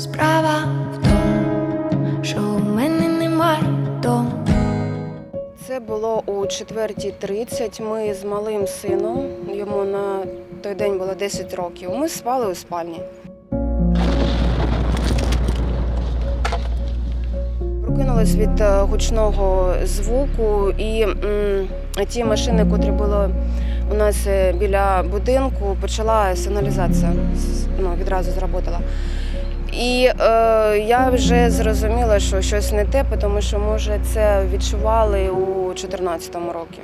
Справа в тому, що у мене немає дому. Це було у 4.30. Ми з малим сином, йому на той день було 10 років. Ми спали у спальні. Прокинулись від е, гучного звуку, і м, ті машини, котрі були у нас е, біля будинку, почала сигналізація. Ну, відразу зработала. І е, я вже зрозуміла, що щось не те, тому що може це відчували у 2014 році.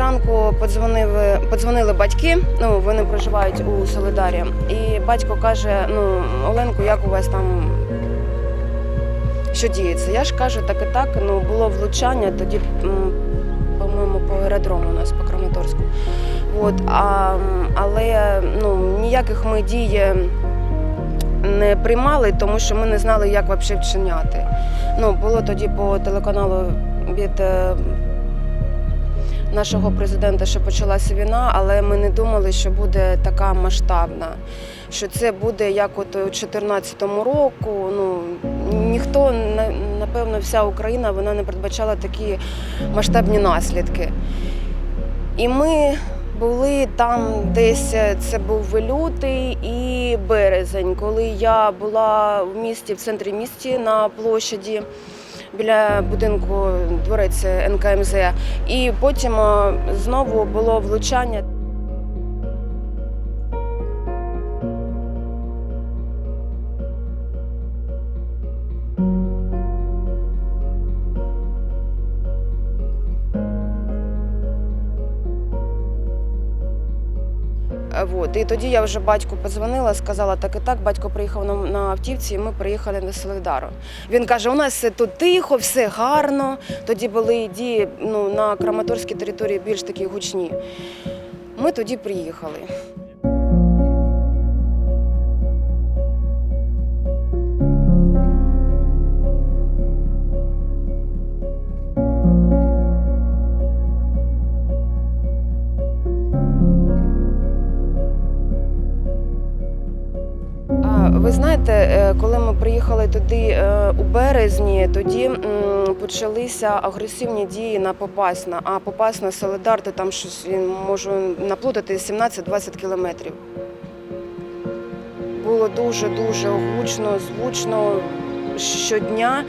Зранку подзвонили, подзвонили батьки. Ну вони проживають у Солидарі. І батько каже: Ну, Оленко, як у вас там що діється? Я ж кажу, так і так. Ну було влучання тоді, по-моєму, по аеродрому у нас по Краматорську. От, а, але ну, ніяких ми дій не приймали, тому що ми не знали, як взагалі вчиняти. Ну, було тоді по телеканалу від е, нашого президента, що почалася війна, але ми не думали, що буде така масштабна. Що це буде як от у 2014 року. Ну ніхто напевно, вся Україна вона не передбачала такі масштабні наслідки. І ми були там десь е, це був лютий і березень, коли я була в місті, в центрі місті на площаді біля будинку дворець НКМЗ. І потім е, знову було влучання. Вот. І тоді я вже батьку подзвонила, сказала так і так. Батько приїхав на, на автівці, і ми приїхали на Солидару. Він каже: у нас все тут тихо, все гарно. Тоді були дії ну, на Краматорській території більш такі гучні. Ми тоді приїхали. Знаєте, е, коли ми приїхали туди е, у березні, тоді почалися агресивні дії на Попасна. А Попасна Солидар, то там щось можу наплутати 17-20 кілометрів. Було дуже дуже гучно, звучно щодня.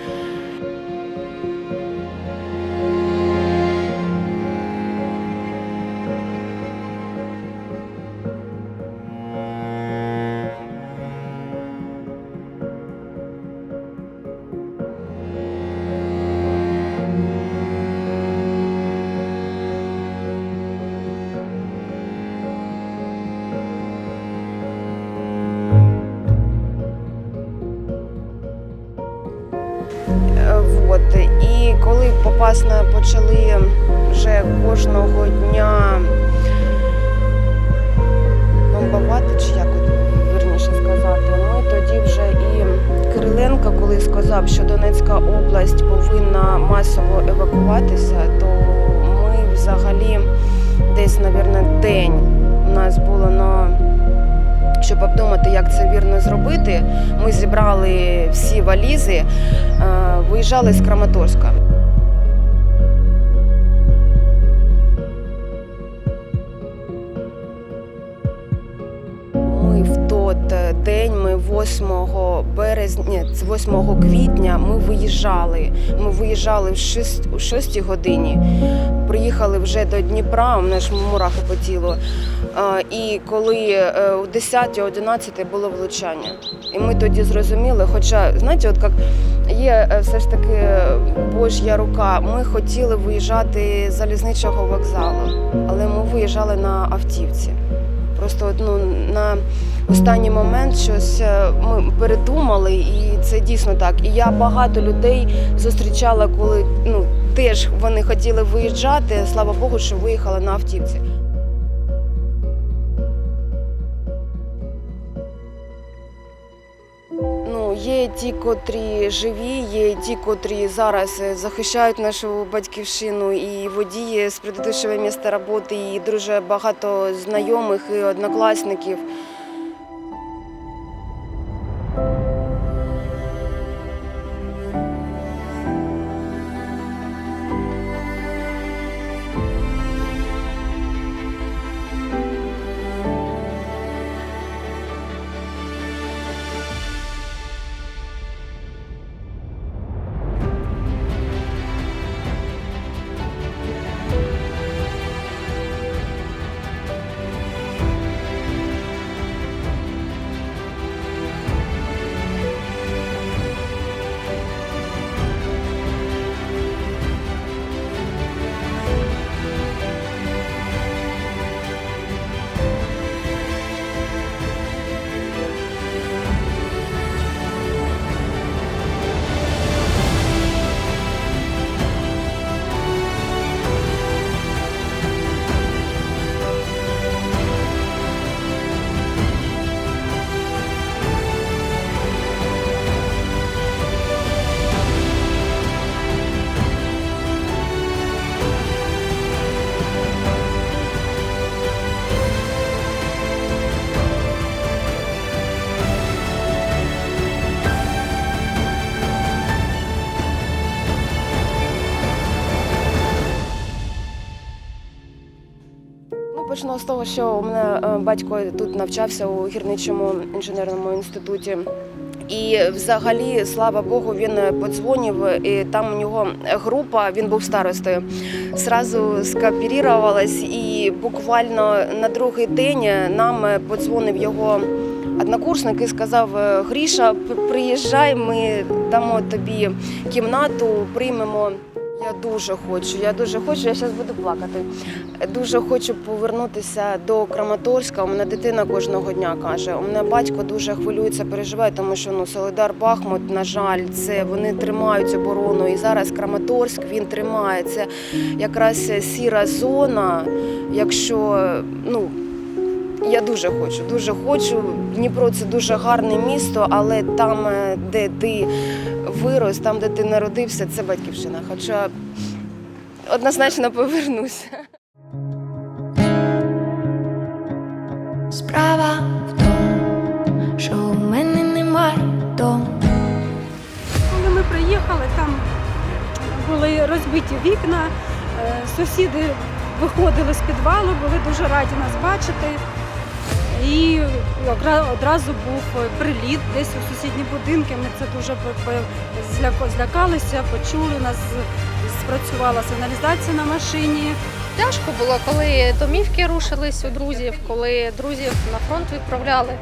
Попасна почали вже кожного дня бомбувати, чи як от вірніше сказати, ми тоді вже і Кириленко, коли сказав, що Донецька область повинна масово евакуватися, то ми взагалі десь, мабуть, день у нас було на щоб обдумати, як це вірно зробити. Ми зібрали всі валізи, е, виїжджали з Краматорська. День, ми 8 березня, 8 квітня ми виїжджали. Ми виїжджали в 6, у 6 годині. Приїхали вже до Дніпра, у мене ж мурахи по тілу. Е, І коли е, о 10-11 було влучання. І ми тоді зрозуміли, хоча, знаєте, от як є е, все ж таки Божя рука, ми хотіли виїжджати з залізничного вокзалу, але ми виїжджали на автівці. Просто ну, на останній момент щось е, ми передумали, і це дійсно так. І я багато людей зустрічала, коли ну теж вони хотіли виїжджати. Слава Богу, що виїхали на автівці. Ну, є ті, котрі живі, є ті, котрі зараз е, захищають нашу батьківщину, і водії з предыдущого місця роботи, і дуже багато знайомих і однокласників. Почну з того, що у мене е, батько тут навчався у гірничому інженерному інституті. І взагалі, слава Богу, він подзвонив, і там у нього група, він був старостою. Зразу скооперувалась, і буквально на другий день нам подзвонив його однокурсник і сказав: Гріша, приїжджай, ми дамо тобі кімнату, приймемо. Я дуже хочу, я дуже хочу, я зараз буду плакати. Дуже хочу повернутися до Краматорська. У мене дитина кожного дня каже. У мене батько дуже хвилюється, переживає, тому що ну Солидар Бахмут, на жаль, це вони тримають оборону. І зараз Краматорськ він тримає. Це якраз сіра зона. Якщо ну я дуже хочу, дуже хочу. Дніпро це дуже гарне місто, але там, е, де ти вирос, там, де ти народився, це батьківщина. Хоча однозначно повернуся. Справа в тому, що у мене немає дому. Коли ми приїхали, там були розбиті вікна, е, сусіди виходили з підвалу, були дуже раді нас бачити. І одра- одразу був приліт десь у сусідні будинки. Ми це дуже злякалися, почули, у нас спрацювала сигналізація на машині. Тяжко було, коли домівки рушились у друзів, коли друзів на фронт відправляли.